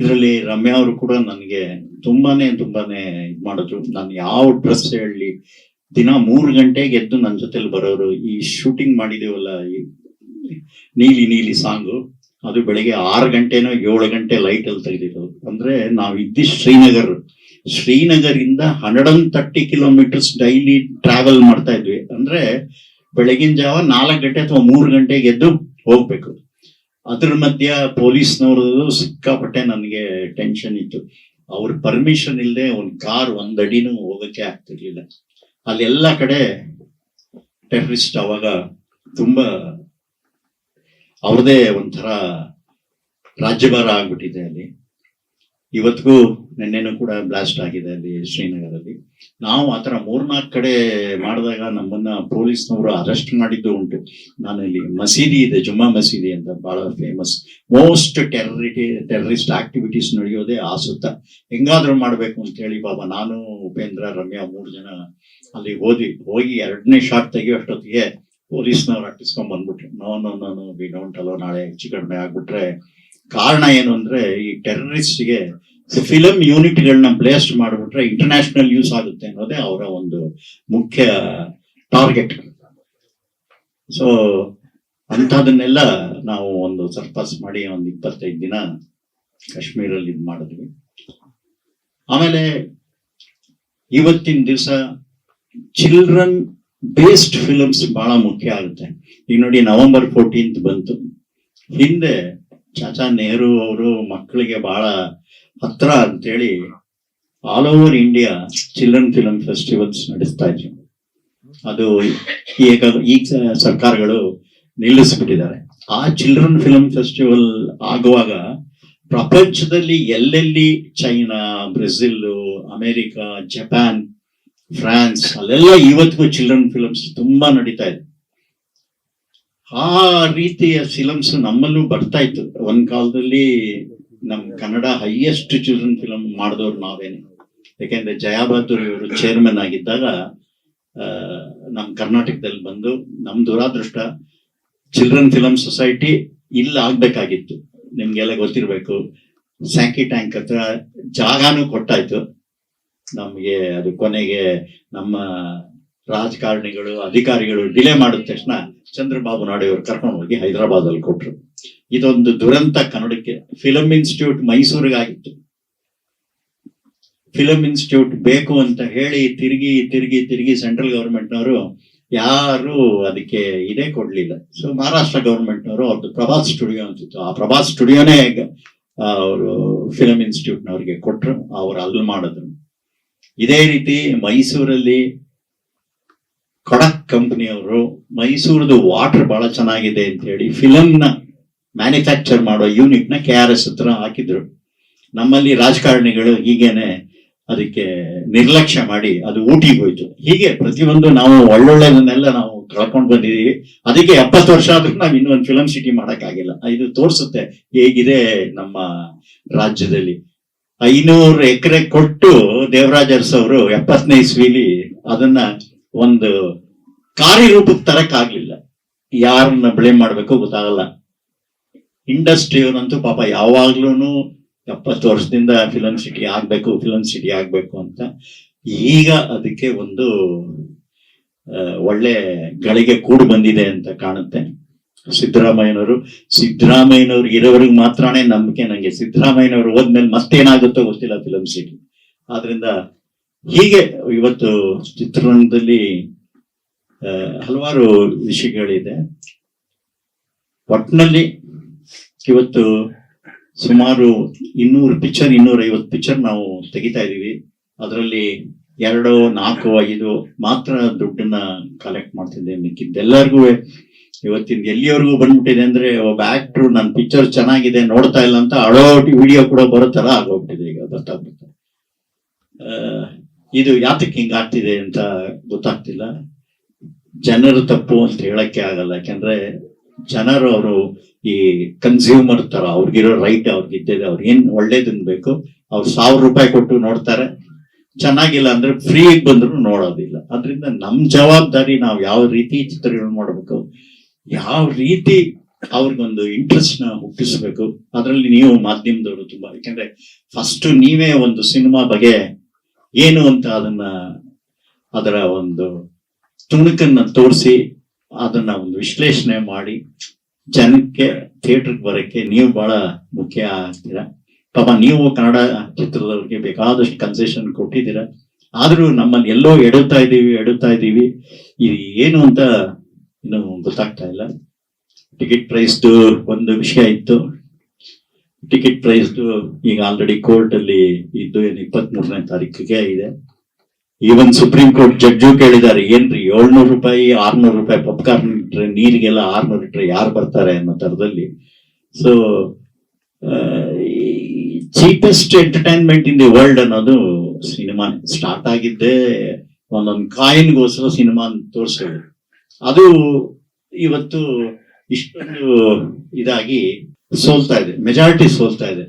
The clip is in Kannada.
ಇದರಲ್ಲಿ ರಮ್ಯಾ ಅವರು ಕೂಡ ನನಗೆ ತುಂಬಾನೇ ತುಂಬಾನೇ ಇದ್ ಮಾಡಿದ್ರು. ನಾನು ಯಾವ ಡ್ರೆಸ್ ಹೇಳಲಿ ದಿನ ಮೂರು ಗಂಟೆಗೆ ಎದ್ದು ನನ್ನ ಜೊತೆಲಿ ಬರೋರು, ಈ ಶೂಟಿಂಗ್ ಮಾಡಿದೇವಲ್ಲ, ಈ ನೀಲಿ ನೀಲಿ ಸಾಂಗು, ಅದು ಬೆಳಿಗ್ಗೆ ಆರು ಗಂಟೆನೋ ಏಳು ಗಂಟೆ ಲೈಟ್ ಅಲ್ಲಿ ಅಂದ್ರೆ ನಾವು ಇದ್ದಿ ಶ್ರೀನಗರ್. ಶ್ರೀನಗರ್ ಇಂದ hundred and thirty kilometres daily travel ಮಾಡ್ತಾ ಇದ್ವಿ. ಅಂದ್ರೆ ಬೆಳಗಿನ ಜಾವ ನಾಲ್ಕು ಗಂಟೆ ಅಥವಾ ಮೂರು ಗಂಟೆಗೆ ಎದ್ದು ಹೋಗ್ಬೇಕು. ಅದ್ರ ಮಧ್ಯ ಪೊಲೀಸ್ನವರು ಸಿಕ್ಕಾಪಟ್ಟೆ ನನಗೆ ಟೆನ್ಷನ್ ಇತ್ತು. ಅವ್ರ ಪರ್ಮಿಷನ್ ಇಲ್ಲದೆ ಒಂದು ಕಾರ್ ಒಂದಡಿನೂ ಹೋಗಕ್ಕೆ ಆಗ್ತಿರ್ಲಿಲ್ಲ. ಅಲ್ಲೆಲ್ಲ ಕಡೆ ಟೆರರಿಸ್ಟ್ ಅವಾಗ ತುಂಬಾ ಅವ್ರದೇ ಒಂಥರ ರಾಜ್ಯಭಾರ ಆಗ್ಬಿಟ್ಟಿದೆ ಅಲ್ಲಿ. ಇವತ್ತಿಗೂ ನಿನ್ನೆನೂ ಕೂಡ ಬ್ಲಾಸ್ಟ್ ಆಗಿದೆ ಅಲ್ಲಿ ಶ್ರೀನಗರಲ್ಲಿ. ನಾವು ಆತರ ಮೂರ್ನಾಲ್ಕು ಕಡೆ ಮಾಡಿದಾಗ ನಮ್ಮನ್ನ ಪೊಲೀಸ್ನವರು ಅರೆಸ್ಟ್ ಮಾಡಿದ್ದು ಉಂಟು. ನಾನು ಇಲ್ಲಿ ಮಸೀದಿ ಇದೆ, ಜುಮ್ಮಾ ಮಸೀದಿ ಅಂತ ಬಹಳ ಫೇಮಸ್ ಮೋಸ್ಟ್ ಟೆರರಿಟಿ ಟೆರರಿಸ್ಟ್ ಆಕ್ಟಿವಿಟೀಸ್ ನಡೆಯೋದೇ ಆ ಸುತ್ತ. ಹೆಂಗಾದ್ರೂ ಮಾಡ್ಬೇಕು ಅಂತ ಹೇಳಿ ಬಾಬಾ ನಾನು, ಉಪೇಂದ್ರ, ರಮ್ಯಾ ಮೂರು ಜನ ಅಲ್ಲಿ ಹೋದ್ವಿ. ಹೋಗಿ ಎರಡನೇ ಶಾಟ್ ತೆಗಿಯೋ ಅಷ್ಟೊತ್ತಿಗೆ ಪೊಲೀಸ್ನವ್ರು ಅಟ್ಟಿಸ್ಕೊಂಡ್ ಬಂದ್ಬಿಟ್ರು. No no no we don't allow ನಾಳೆ ಹೆಚ್ಚು ಕಡಿಮೆ ಆಗ್ಬಿಟ್ರೆ ಕಾರಣ ಏನು ಅಂದ್ರೆ ಈ ಟೆರರಿಸ್ಟ್ಗೆ ಫಿಲಂ ಯೂನಿಟ್ಗಳನ್ನ ಪ್ಲೇಸ್ ಮಾಡಿಬಿಟ್ರೆ ಇಂಟರ್ನ್ಯಾಷನಲ್ ಯೂಸ್ ಆಗುತ್ತೆ ಅನ್ನೋದೇ ಅವರ ಒಂದು ಮುಖ್ಯ ಟಾರ್ಗೆಟ್ ಸೊ ಅಂಥದನ್ನೆಲ್ಲ ನಾವು ಒಂದು ಸರ್ಪಾಸ್ ಮಾಡಿ ಒಂದು ಇಪ್ಪತ್ತೈದು ದಿನ ಕಾಶ್ಮೀರಲ್ಲಿ ಇದು ಮಾಡಿದ್ವಿ. ಆಮೇಲೆ ಇವತ್ತಿನ ದಿವಸ ಚಿಲ್ಡ್ರನ್ ಬೇಸ್ಡ್ ಫಿಲಮ್ಸ್ ಬಹಳ ಮುಖ್ಯ ಆಗುತ್ತೆ. ಈಗ ನೋಡಿ ನವೆಂಬರ್ ಫೋರ್ಟೀನ್ತ್ ಬಂತು. ಹಿಂದೆ ಚಾಚಾ ನೆಹರು ಅವರು ಮಕ್ಕಳಿಗೆ ಬಹಳ ಹತ್ರ ಅಂತೇಳಿ all over India children film festivals ನಡೆಸ್ತಾ ಇದ್ರು. ಅದು ಈಗ ಈಗ ಸರ್ಕಾರಗಳು ನಿಲ್ಲಿಸ್ಬಿಟ್ಟಿದ್ದಾರೆ. ಆ ಚಿಲ್ಡ್ರನ್ ಫಿಲಂ ಫೆಸ್ಟಿವಲ್ ಆಗುವಾಗ ಪ್ರಪಂಚದಲ್ಲಿ ಎಲ್ಲೆಲ್ಲಿ China, Brazil, America, Japan, France ಅಲ್ಲೆಲ್ಲ ಇವತ್ತಿಗೂ ಚಿಲ್ಡ್ರನ್ ಫಿಲಮ್ಸ್ ತುಂಬಾ ನಡೀತಾ ಇದೆ. ಆ ರೀತಿಯ ಫಿಲಮ್ಸ್ ನಮ್ಮಲ್ಲೂ ಬರ್ತಾ ಇತ್ತು. ಒಂದ್ ಕಾಲದಲ್ಲಿ ನಮ್ ಕನ್ನಡ ಹೈಯೆಸ್ಟ್ ಚಿಲ್ಡ್ರನ್ ಫಿಲಮ್ ಮಾಡಿದವ್ರು ನಾವೇನೆ. ಯಾಕೆಂದ್ರೆ ಜಯಾ ಬಹದ್ದೂರ್ ಇವರು ಚೇರ್ಮನ್ ಆಗಿದ್ದಾಗ ನಮ್ ಕರ್ನಾಟಕದಲ್ಲಿ ಬಂದು ನಮ್ ದುರಾದೃಷ್ಟ ಚಿಲ್ಡ್ರನ್ ಫಿಲಮ್ ಸೊಸೈಟಿ ಇಲ್ಲ ಆಗ್ಬೇಕಾಗಿತ್ತು. ನಿಮ್ಗೆಲ್ಲ ಗೊತ್ತಿರ್ಬೇಕು ಸ್ಯಾಂಕಿ ಟ್ಯಾಂಕ್ ಹತ್ರ ಜಾಗಾನು ಕೊಟ್ಟಾಯ್ತು. ನಮ್ಗೆ ಅದು ಕೊನೆಗೆ ನಮ್ಮ ರಾಜಕಾರಣಿಗಳು, ಅಧಿಕಾರಿಗಳು ಡಿಲೇ ಮಾಡಿದ ತಕ್ಷಣ ಚಂದ್ರಬಾಬು ನಾಯ್ಡು ಅವರು ಕರ್ಕೊಂಡು ಹೋಗಿ ಹೈದರಾಬಾದ್ ಅಲ್ಲಿ ಕೊಟ್ರು. ಇದೊಂದು ದುರಂತ ಕನ್ನಡಕ್ಕೆ ಫಿಲಂ ಇನ್ಸ್ಟಿಟ್ಯೂಟ್ ಮೈಸೂರಿಗಾಗಿತ್ತು. ಫಿಲಂ ಇನ್ಸ್ಟಿಟ್ಯೂಟ್ ಬೇಕು ಅಂತ ಹೇಳಿ ತಿರುಗಿ ತಿರುಗಿ ತಿರುಗಿ ಸೆಂಟ್ರಲ್ ಗವರ್ಮೆಂಟ್ನವರು ಯಾರು ಅದಕ್ಕೆ ಇದೇ ಕೊಡ್ಲಿಲ್ಲ. ಸೊ ಮಹಾರಾಷ್ಟ್ರ ಗವರ್ಮೆಂಟ್ನವರು ಅವ್ರದ್ದು ಪ್ರಭಾಸ್ ಸ್ಟುಡಿಯೋ ಅಂತಿತ್ತು. ಆ ಪ್ರಭಾಸ್ ಸ್ಟುಡಿಯೋನೇ ಅವರು ಫಿಲಂ ಇನ್ಸ್ಟಿಟ್ಯೂಟ್ನವ್ರಿಗೆ ಕೊಟ್ರು, ಅವ್ರು ಅಲ್ಲಿ ಮಾಡಿದ್ರು. ಇದೇ ರೀತಿ ಮೈಸೂರಲ್ಲಿ ಕಂಪನಿಯವರು ಮೈಸೂರದು ವಾಟರ್ ಬಹಳ ಚೆನ್ನಾಗಿದೆ ಅಂತ ಹೇಳಿ ಫಿಲಂನ ಮ್ಯಾನುಫ್ಯಾಕ್ಚರ್ ಮಾಡೋ ಯೂನಿಟ್ನ ಕೆ ಆರ್ ಎಸ್ ಹತ್ರ ಹಾಕಿದ್ರು. ನಮ್ಮಲ್ಲಿ ರಾಜಕಾರಣಿಗಳು ಹೀಗೇನೆ ಅದಕ್ಕೆ ನಿರ್ಲಕ್ಷ್ಯ ಮಾಡಿ ಅದು ಊಟಿಗೆ ಹೋಯ್ತು. ಹೀಗೆ ಪ್ರತಿಯೊಂದು ನಾವು ಒಳ್ಳೊಳ್ಳೆದನ್ನೆಲ್ಲ ನಾವು ಕಳ್ಕೊಂಡು ಬಂದಿದ್ದೀವಿ. ಅದಕ್ಕೆ ಎಪ್ಪತ್ತು ವರ್ಷ ಆದ್ರೂ ನಾವು ಇನ್ನೂ ಒಂದು ಫಿಲಂ ಸಿಟಿ ಮಾಡೋಕ್ಕಾಗಿಲ್ಲ. ಇದು ತೋರಿಸುತ್ತೆ ಹೇಗಿದೆ ನಮ್ಮ ರಾಜ್ಯದಲ್ಲಿ. ಐನೂರು ಎಕರೆ ಕೊಟ್ಟು ದೇವರಾಜರ್ಸ್ ಅವರು ಎಪ್ಪತ್ತನೇ ಇಸ್ವಿಲಿ ಅದನ್ನ ಒಂದು ಕಾರ್ಯರೂಪಕ್ಕೆ ತರಕ್ಕಾಗ್ಲಿಲ್ಲ ಯಾರನ್ನ ಬ್ಲೇಮ್ ಮಾಡ್ಬೇಕು ಗೊತ್ತಾಗಲ್ಲ. ಇಂಡಸ್ಟ್ರಿಯವರಂತೂ ಪಾಪ ಯಾವಾಗ್ಲೂ ಎಪ್ಪತ್ತು ವರ್ಷದಿಂದ ಫಿಲಂ ಸಿಟಿ ಆಗ್ಬೇಕು ಫಿಲಂ ಸಿಟಿ ಆಗ್ಬೇಕು ಅಂತ. ಈಗ ಅದಕ್ಕೆ ಒಂದು ಒಳ್ಳೆ ಗಳಿಗೆ ಕೂಡಿ ಬಂದಿದೆ ಅಂತ ಕಾಣುತ್ತೆ. ಸಿದ್ದರಾಮಯ್ಯನವರು, ಸಿದ್ದರಾಮಯ್ಯನವ್ರು ಇರೋವರೆಗೆ ಮಾತ್ರನೇ ನಂಬಿಕೆ ನಂಗೆ. ಸಿದ್ದರಾಮಯ್ಯನವರು ಹೋದ್ಮೇಲೆ ಮತ್ತೇನಾಗುತ್ತೋ ಗೊತ್ತಿಲ್ಲ ಫಿಲಂ ಸಿಟಿ ಆದ್ರಿಂದ ಹೀಗೆ ಇವತ್ತು ಚಿತ್ರರಂಗದಲ್ಲಿ ಹಲವಾರು ವಿಷಯಗಳಿದೆ. ಒಟ್ನಲ್ಲಿ ಇವತ್ತು ಸುಮಾರು ಇನ್ನೂರು ಪಿಕ್ಚರ್ ಇನ್ನೂರ ಐವತ್ತು ಪಿಕ್ಚರ್ ನಾವು ತೆಗಿತಾ ಇದೀವಿ ಅದರಲ್ಲಿ ಎರಡು, ನಾಲ್ಕು, ಐದು ಮಾತ್ರ ದುಡ್ಡನ್ನ ಕಲೆಕ್ಟ್ ಮಾಡ್ತಿದ್ದೆ. ಮಿಕ್ಕಿದ್ದೆಲ್ಲರಿಗೂ ಇವತ್ತಿನ ಎಲ್ಲಿವರೆಗೂ ಬಂದ್ಬಿಟ್ಟಿದೆ ಅಂದ್ರೆ, ಒಬ್ಬ ಆಕ್ಟ್ರು ನನ್ನ ಪಿಕ್ಚರ್ ಚೆನ್ನಾಗಿದೆ, ನೋಡ್ತಾ ಇಲ್ಲ ಅಂತ ಅಳೋ ವಿಡಿಯೋ ಕೂಡ ಬರೋ ತರ ಆಗೋಗ್ಬಿಟ್ಟಿದೆ ಈಗ ಬರ್ತಾ ಬರ್ತಾ ಇದು ಯಾತಕ್ಕೆ ಹಿಂಗಾಗ್ತಿದೆ ಅಂತ ಗೊತ್ತಾಗ್ತಿಲ್ಲ. ಜನರ ತಪ್ಪು ಅಂತ ಹೇಳಕ್ಕೆ ಆಗಲ್ಲ. ಯಾಕಂದ್ರೆ ಜನರು ಅವರು ಈ ಕನ್ಸ್ಯೂಮರ್ ತರ, ಅವ್ರಿಗಿರೋ ರೈಟ್ ಅವ್ರಿಗೆ ಇದ್ದಿದೆ ಅವ್ರಿಗೆ ಏನ್ ಒಳ್ಳೇದನ್ ಬೇಕು, ಅವ್ರು ಸಾವಿರ ರೂಪಾಯಿ ಕೊಟ್ಟು ನೋಡ್ತಾರೆ. ಚೆನ್ನಾಗಿಲ್ಲ ಅಂದ್ರೆ ಫ್ರೀ ಬಂದ್ರು ನೋಡೋದಿಲ್ಲ. ಅದರಿಂದ ನಮ್ ಜವಾಬ್ದಾರಿ ನಾವು ಯಾವ ರೀತಿ ಚಿತ್ರಗಳನ್ನ ಮಾಡ್ಬೇಕು, ಯಾವ ರೀತಿ ಅವ್ರಿಗೊಂದು ಇಂಟ್ರೆಸ್ಟ್ನ ಹುಟ್ಟಿಸ್ಬೇಕು, ಅದರಲ್ಲಿ ನೀವು ಮಾಧ್ಯಮದವರು ತುಂಬಾ. ಯಾಕಂದ್ರೆ ಫಸ್ಟ್ ನೀವೇ ಒಂದು ಸಿನಿಮಾ ಬಗ್ಗೆ ಏನು ಅಂತ ಅದನ್ನ, ಅದರ ಒಂದು ತುಣುಕನ್ನ ತೋರಿಸಿ ಅದನ್ನ ಒಂದು ವಿಶ್ಲೇಷಣೆ ಮಾಡಿ ಜನಕ್ಕೆ ಥಿಯೇಟರ್ಗೆ ಬರಕ್ಕೆ ನೀವು ಬಹಳ ಮುಖ್ಯ ಆಗ್ತೀರಾ? ಪಾಪ ನೀವು ಕನ್ನಡ ಚಿತ್ರದವ್ರಿಗೆ ಬೇಕಾದಷ್ಟು ಕನ್ಸೆಷನ್ ಕೊಟ್ಟಿದ್ದೀರಾ? ಆದ್ರೂ ನಮ್ಮನ್ನ ಎಲ್ಲೋ ಎಡುತ್ತಾ ಇದ್ದೀವಿ ಎಡುತ್ತಾ ಇದ್ದೀವಿ. ಇದು ಏನು ಅಂತ ಇನ್ನು ಗೊತ್ತಾಗ್ತಾ ಇಲ್ಲ. ಟಿಕೆಟ್ ಪ್ರೈಸ್ದು ಒಂದು ವಿಷಯ ಇತ್ತು. ಟಿಕೆಟ್ ಪ್ರೈಸ್ದು ಈಗ ಆಲ್ರೆಡಿ ಕೋರ್ಟ್ ಅಲ್ಲಿ ಇದ್ದು ಇಪ್ಪತ್ತ್ ಮೂರನೇ ತಾರೀಕಿಗೆ ಇದೆ. ಈವನ್ ಸುಪ್ರೀಂ ಕೋರ್ಟ್ ಜಡ್ಜು ಕೇಳಿದ್ದಾರೆ, ಏನ್ರಿ, ಏಳ್ನೂರು ರೂಪಾಯಿ, ಆರ್ನೂರು ರೂಪಾಯಿ ಪಾಪ್ಕಾರ್ನ್ ಇಟ್ರೆ, ನೀರಿಗೆಲ್ಲ ಆರ್ನೂರು ಇಟ್ರೆ ಯಾರು ಬರ್ತಾರೆ ಅನ್ನೋ ತರದಲ್ಲಿ so cheapest entertainment in the world ಅನ್ನೋದು ಸಿನಿಮಾ ಸ್ಟಾರ್ಟ್ ಆಗಿದ್ದೇ ಒಂದೊಂದು ಕಾಯಿನ್ಗೋಸ್ಕರ ಸಿನಿಮಾ ತೋರಿಸೋದು. ಅದು ಇವತ್ತು ಇಷ್ಟೊಂದು ಇದಾಗಿ ಸೋಲ್ತಾ ಇದೆ ಮೆಜಾರಿಟಿ ಸೋಲ್ತಾ ಇದೆ.